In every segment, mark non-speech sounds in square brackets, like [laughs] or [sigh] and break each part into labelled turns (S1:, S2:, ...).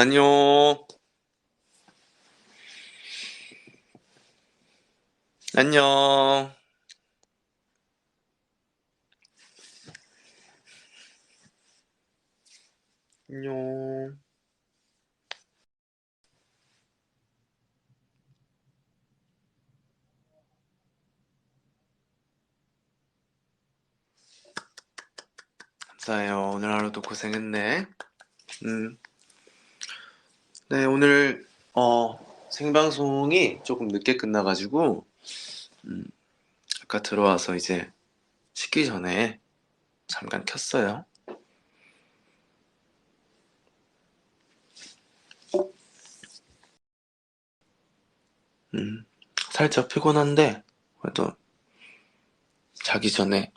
S1: 안녕. 안녕. 안녕. 감사해요. 오늘 하루도 고생했네. 음. 네, 오늘 어, 생방송이 조금 늦게 끝나가지고 음, 아까 들어와서 이제 식기 전에 잠깐 켰어요. 음, 살짝 피곤한데 그래도 자기 전에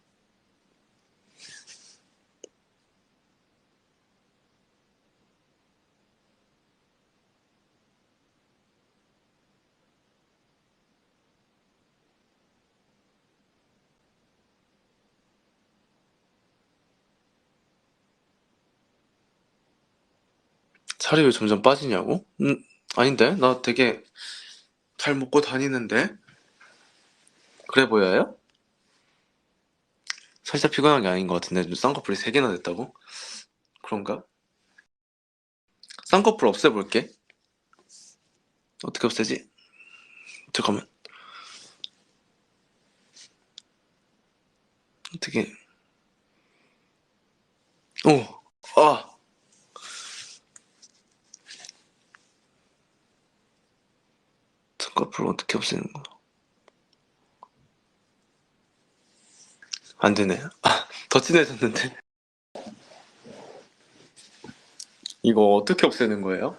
S1: 살이 왜 점점 빠지냐고? 음, 아닌데? 나 되게 잘 먹고 다니는데? 그래 보여요? 살짝 피곤한 게 아닌 것 같은데 쌍꺼풀이 3개나 됐다고? 그런가? 쌍꺼풀 없애볼게 어떻게 없애지? 잠깐만 어떻게 오! 아! 쌍꺼풀 어떻게 없애는 거야? 안 되네. 아, [laughs] 더 진해졌는데. 이거 어떻게 없애는 거예요?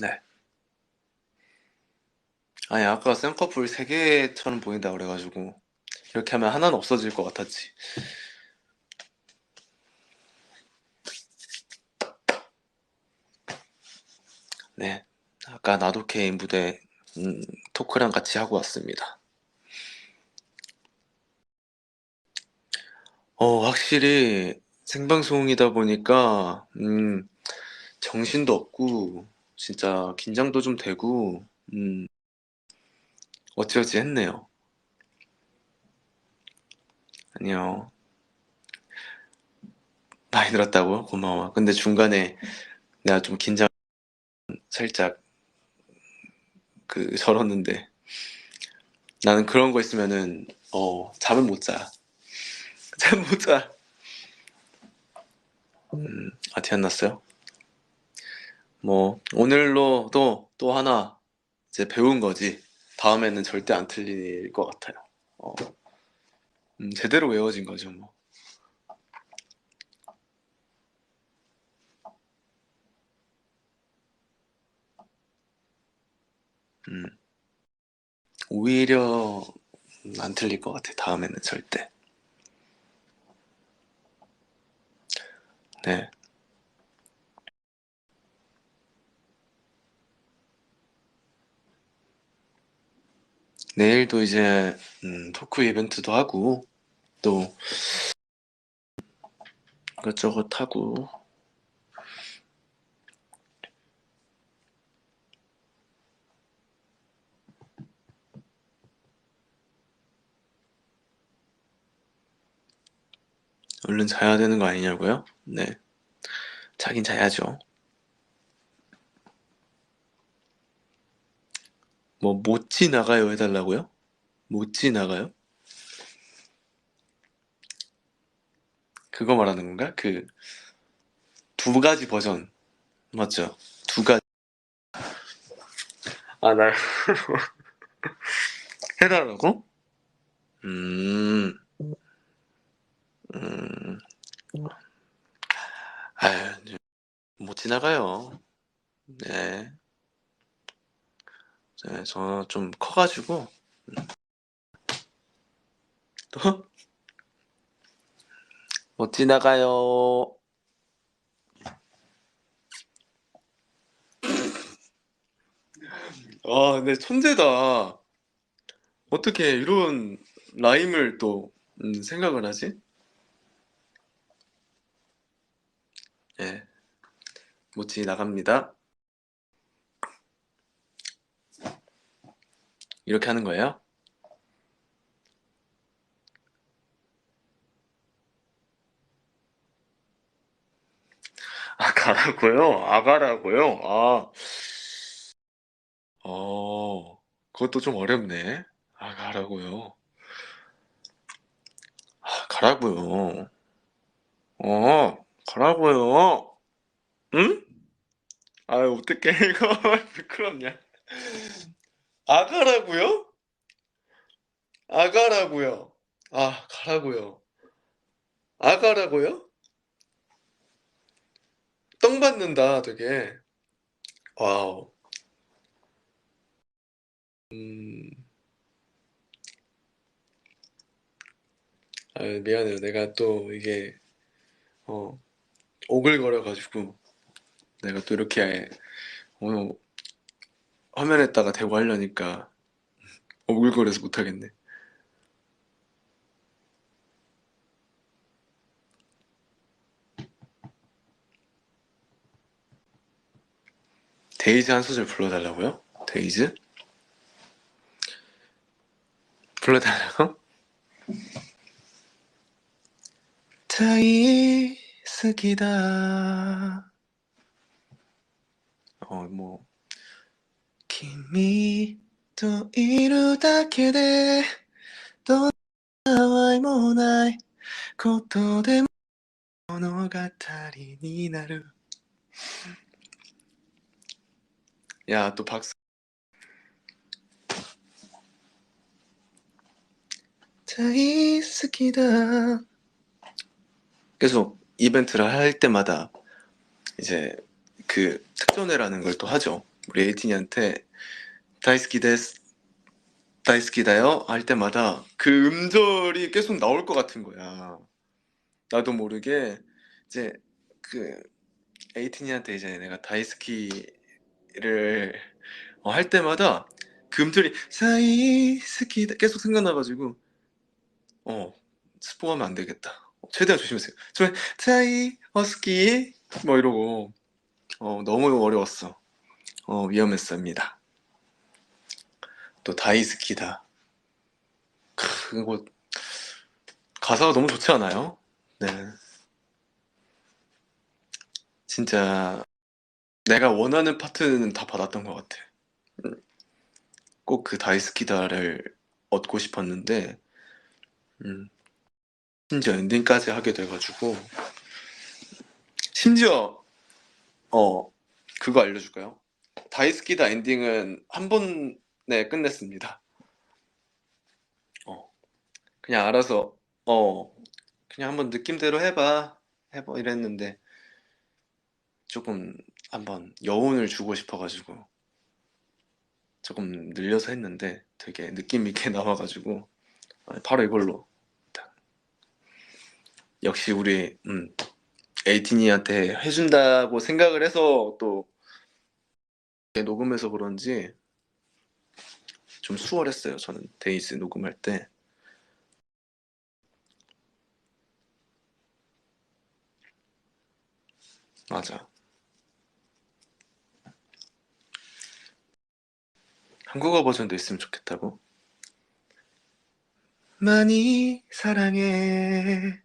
S1: 네. 아니, 아까 쌍꺼풀 3개처럼 보인다 그래가지고 이렇게 하면 하나는 없어질 것 같았지. 네. 아까 나도케 무대 음, 토크랑 같이 하고 왔습니다. 어, 확실히 생방송이다 보니까 음, 정신도 없고 진짜 긴장도 좀 되고 음, 어찌어찌 했네요. 안녕. 많이 들었다고? 고마워. 근데 중간에 내가 좀 긴장 살짝 그 저렀는데 나는 그런 거 있으면은 어 잠을 못 자. [laughs] 잠 못 자. 음, 아, 티 안 났어요? 뭐 오늘로도 또 하나 이제 배운 거지. 다음에는 절대 안 틀릴 것 같아요. 어, 음, 제대로 외워진 거죠, 뭐. 음, 오히려 안 틀릴 것 같아. 다음에는 절대. 네. 내일도 이제 음, 토크 이벤트도 하고 또 이것저것 하고 얼른 자야 되는 거 아니냐고요? 네. 자긴 자야죠. 뭐, 못 지나가요 해달라고요? 못 지나가요? 그거 말하는 건가? 그, 두 가지 버전. 맞죠? 두 가지. 아, 나, [laughs] 해달라고? 음, 음, 아유, 못 지나가요. 네. 네, 저 좀 커가지고, 또? 못 지나가요. 아, 근데 천재다. 어떻게 이런 라임을 또 음, 생각을 하지? 예. 모찌 나갑니다. 이렇게 하는 거예요? 아, 가라고요? 아, 가라고요? 아, 어, 그것도 좀 어렵네. 아, 가라고요. 아, 가라고요. 어, 가라고요. 응? 아, 어떻게 이거 부끄럽냐? [laughs] 아, 가라고요? 아, 가라고요. 아, 가라고요. 아, 가라고요? 떡 받는다, 되게. 와우. 음, 아, 미안해요. 내가 또 이게, 어, 오글거려가지고, 내가 또 이렇게 오늘 화면에다가 대고 하려니까 오글거려서 못하겠네. 데이즈 한 소절 불러달라고요? 데이즈? 불러달라고? 다이 스키다 어, 뭐君といるだけでどんな愛もないことでも物語になる 야, 또 박수. 다이스키다. 계속 이벤트를 할 때마다 이제 그 특전회라는 걸 또 하죠. 우리 에이틴이한테 다이스키 데스, 다이스키다요 할 때마다 그 음절이 계속 나올 것 같은 거야. 나도 모르게 이제 그 에이틴이한테 이제 내가 다이스키를 어, 할 때마다 그 음절이 사이스키 계속 생각나가지고 어 스포하면 안 되겠다. 최대한 조심하세요. 저 타이 허스키 뭐 이러고 어 너무 어려웠어. 어 위험했습니다. 또 다이스키다. 그거 가사가 너무 좋지 않아요? 네. 진짜 내가 원하는 파트는 다 받았던 것 같아. 꼭 그 다이스키다를 얻고 싶었는데, 음, 심지어 엔딩까지 하게 돼가지고, 심지어, 어, 그거 알려줄까요? 다이스키다 엔딩은 한 번에 끝냈습니다. 어, 그냥 알아서, 어, 그냥 한번 느낌대로 해봐. 해봐. 이랬는데, 조금 한번 여운을 주고 싶어가지고 조금 늘려서 했는데 되게 느낌 있게 [laughs] 나와가지고 아, 바로 이걸로 역시 우리 음, 에이티니한테 해준다고 생각을 해서 또 녹음해서 그런지 좀 수월했어요 저는 데이스 녹음할 때 맞아 한국어 버전도 있으면 좋겠다고? 많이 사랑해.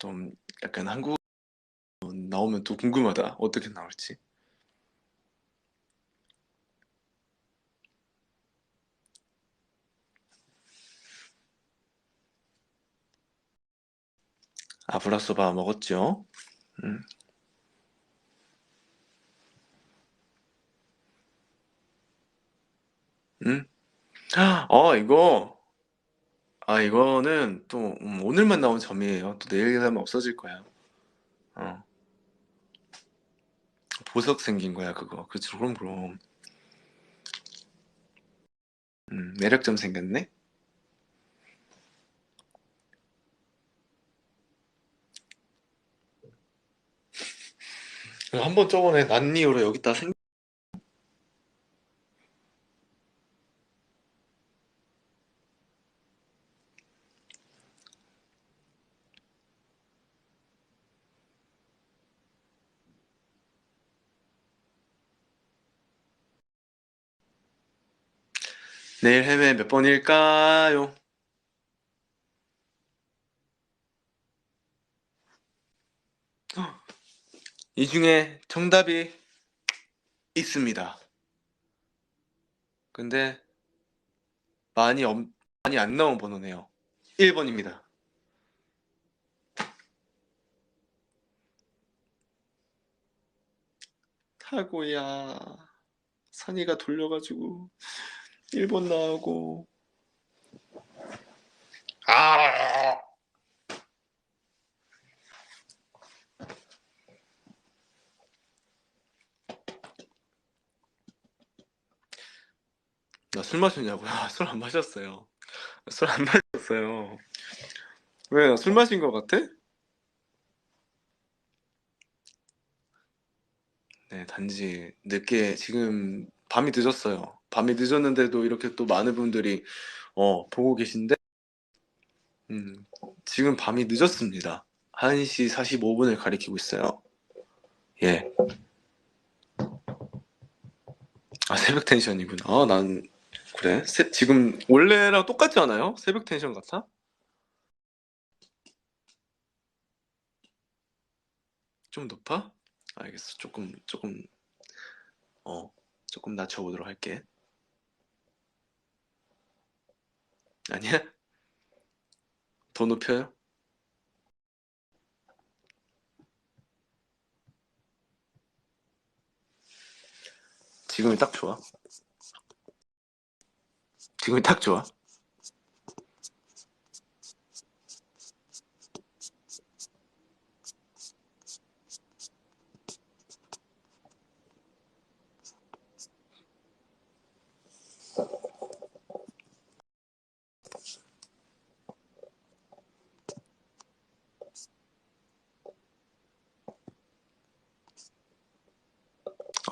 S1: 좀 약간 한국 나오면 또 궁금하다. 어떻게 나올지. 아브라소바 먹었죠? 음. 음? 아, 이거. 아, 이거는 또 음, 오늘만 나온 점이에요. 또 내일 하면 없어질 거야. 어. 보석 생긴 거야, 그거. 그렇죠. 그럼, 그럼. 음, 매력점 생겼네? 한번 저번에 난 이후로 여기다 생 내일 해외 몇 번일까요? 이 중에 정답이 있습니다. 근데 많이 엄, 많이 안 나온 번호네요. 1번입니다. 타고야 산이가 돌려가지고 1번 나오고 아 나술 마셨냐고요? 술안 마셨어요. 술 안 마셨어요. 왜? 나 술 마신 것 같아? 네, 단지 늦게 지금 밤이 늦었어요. 밤이 늦었는데도 이렇게 또 많은 분들이 어, 보고 계신데 음, 지금 밤이 늦었습니다. 1시 45분을 가리키고 있어요. 예. 아, 새벽 텐션이구나. 아, 난 그래. 새- 지금 원래랑 똑같지 않아요? 새벽 텐션 같아? 좀 높아? 알겠어. 조금 조금 어 조금 낮춰보도록 할게. 아니야? 더 높여요? 지금이 딱 좋아. 지금이 딱 좋아.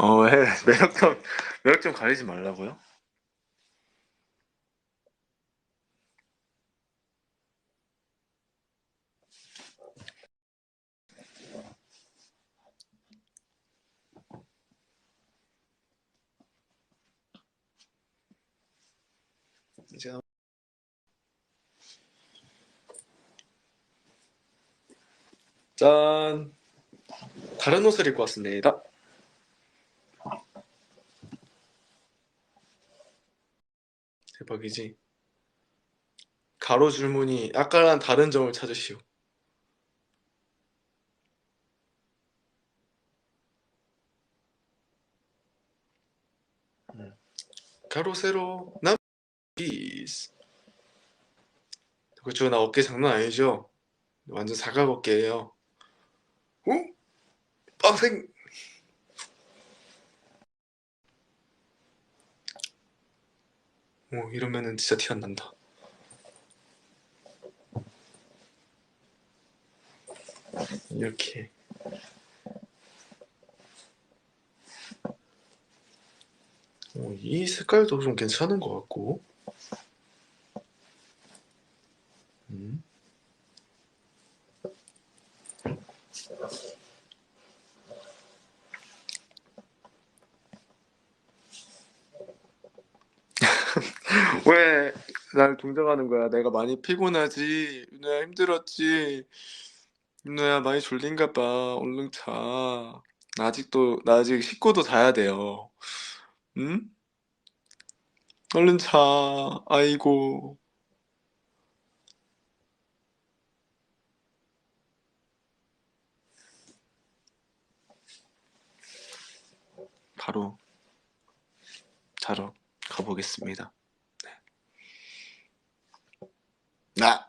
S1: 어, 왜 [laughs] 매력 좀 매력 좀 가리지 말라고요? 이제 짠 다른 옷을 입고 왔습니다. 대박이지. 가로 줄무늬 아까랑 다른 점을 찾으시오. 음. 가로 세로 남 피스. 그쵸 나 어깨 장난 아니죠? 완전 사각 어깨예요. 오? 빡생. 오 이러면은 진짜 티 안 난다. 이렇게 어, 이 색깔도 좀 괜찮은 것 같고 음. 왜 날 동정하는 거야? 내가 많이 피곤하지? 윤호야 힘들었지? 윤호야 많이 졸린가 봐. 얼른 자. 나 아직도 나 아직 씻고도 자야 돼요. 응? 얼른 자. 아이고. 바로 자러 가보겠습니다. 네. 나.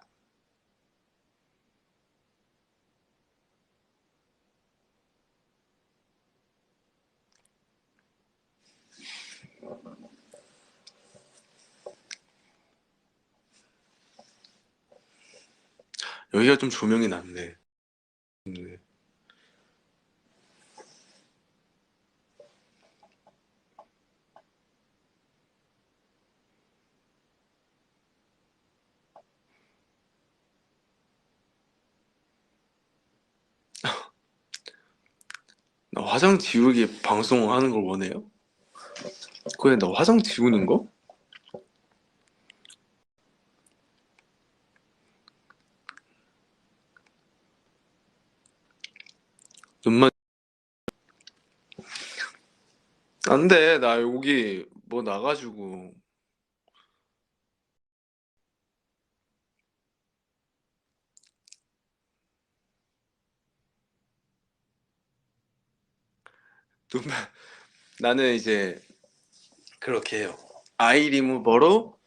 S1: 여기가 좀 조명이 낮네. 네. 나 화장 지우기 방송하는 걸 원해요? 그래, 나 화장 지우는 거? 눈만 안 돼. 나 여기 뭐 나가지고 눈만 나는 이제 그렇게 해요. 아이 리무버로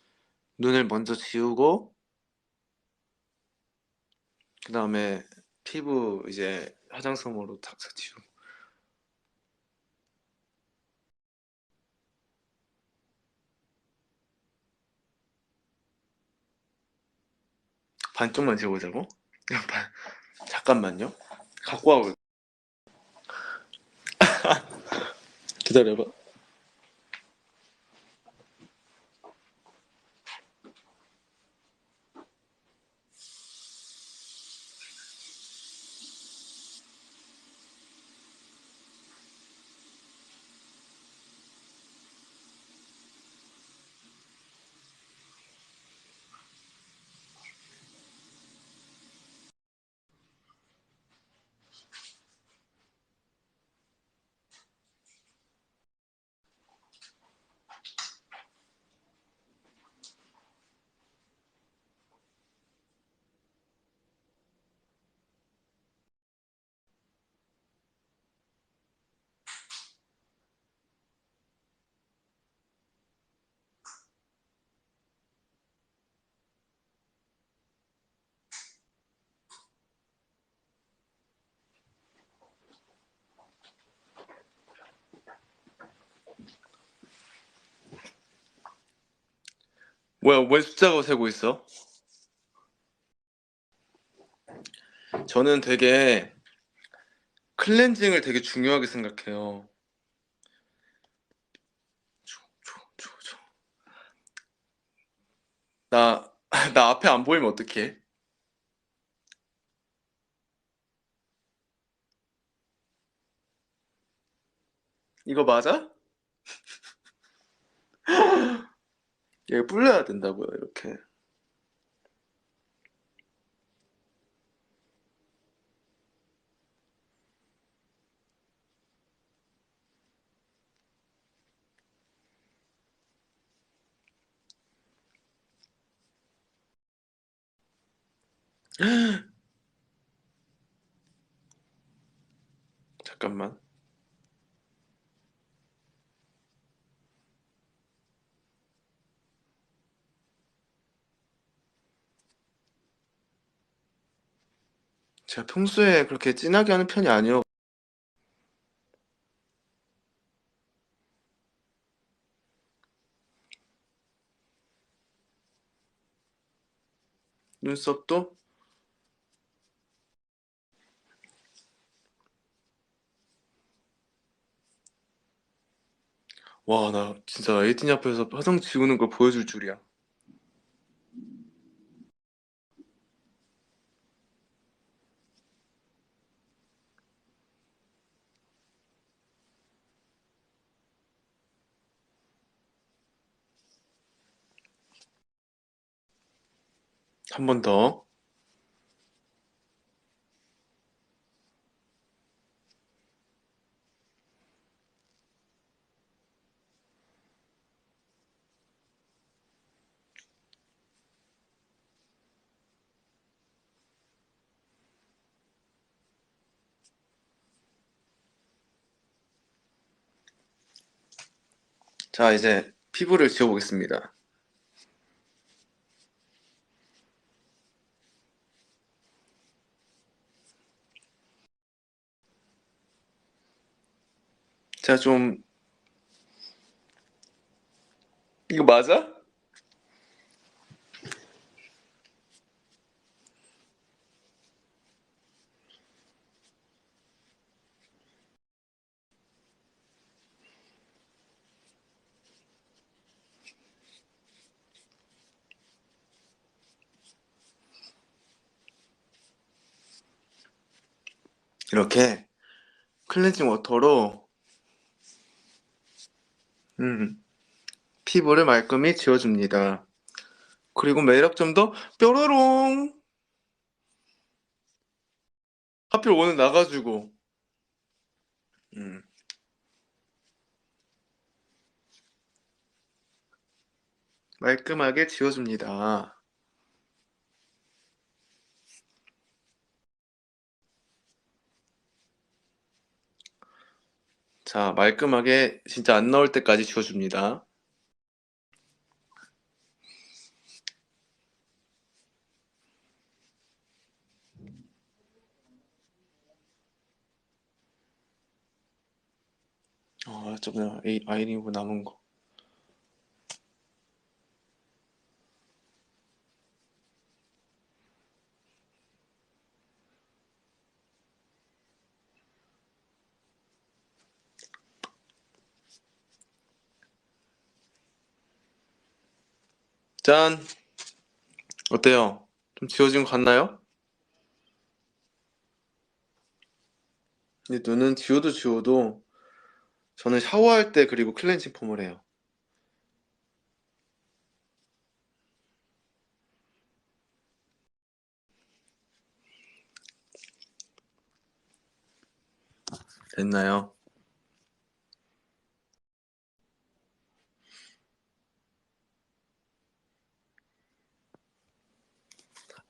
S1: 눈을 먼저 지우고 그 다음에 피부 이제 화장솜으로 탁탁 지우고 반쪽만 지워보자고? 반- [laughs] 잠깐만요. 갖고 와볼. 기다려봐. 뭐야, 왜 숫자가 세고 있어? 저는 되게 클렌징을 되게 중요하게 생각해요. 나, [laughs] 나 앞에 안 보이면 어떡해? 이거 맞아? [laughs] 이거 불려야 된다고요, 이렇게. [gasps] 잠깐만. 제가 평소에 그렇게 진하게 하는 편이 아니요. 눈썹도? 와, 나 진짜 에이틴 앞에서 화장 지우는 걸 보여줄 줄이야. 한번 더. 자, 이제 피부를 지워보겠습니다. 자, 좀 이거 맞아? 이렇게 클렌징 워터로 음, 피부를 말끔히 지워줍니다. 그리고 매력점도 뾰로롱 하필 오늘 나가지고 음. 말끔하게 지워줍니다. 자, 말끔하게 진짜 안 나올 때까지 지워줍니다. 아, 저번에 아이- 아이리브 남은 거. 짠! 어때요? 좀 지워진 것 같나요? 근데 눈은 지워도 지워도 저는 샤워할 때 그리고 클렌징 폼을 해요. 됐나요?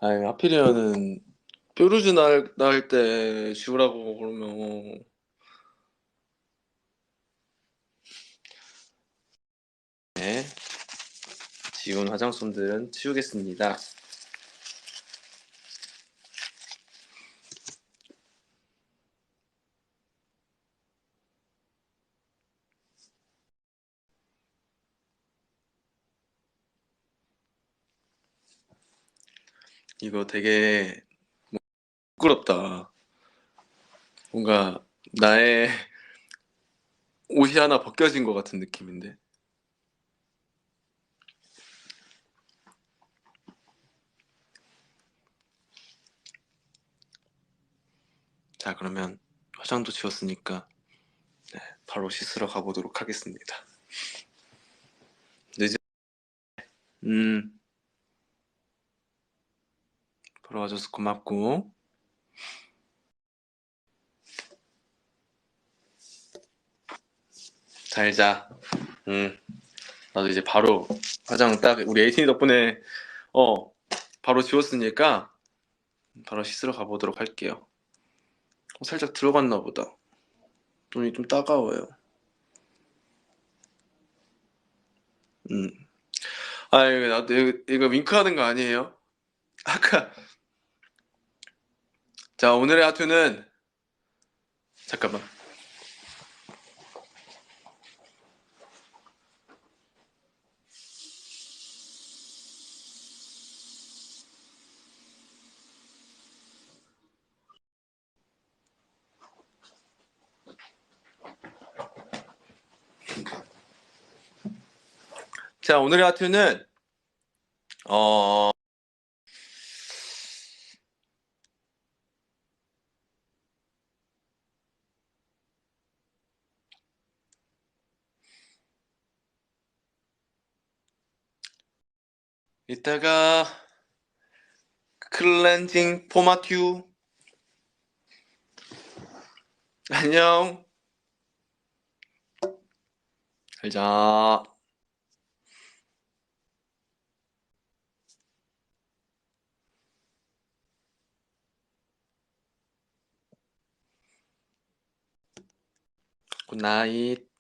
S1: 아유, 하필이면은 뾰루지 날, 날때 지우라고 그러면 네, 지운 화장솜들은 치우겠습니다. 이거 되게 부끄럽다. 뭔가 나의 [laughs] 옷이 하나 벗겨진 것 같은 느낌인데. 자, 그러면 화장도 지웠으니까 네, 바로 씻으러 가보도록 하겠습니다. [laughs] 늦은 음 보러 와줘서 고맙고 잘 자. 음 나도 이제 바로 화장 딱 우리 에이틴이 덕분에 어 바로 지웠으니까 바로 씻으러 가보도록 할게요. 어, 살짝 들어갔나 보다. 눈이 좀 따가워요. 음. 아, 이거 나도 이거, 이거 윙크하는 거 아니에요? 아까 자 오늘의 하투는 잠깐만. 자 오늘의 하투는 어 이따가 클렌징 포마튜. 안녕. 잘자. 굿나잇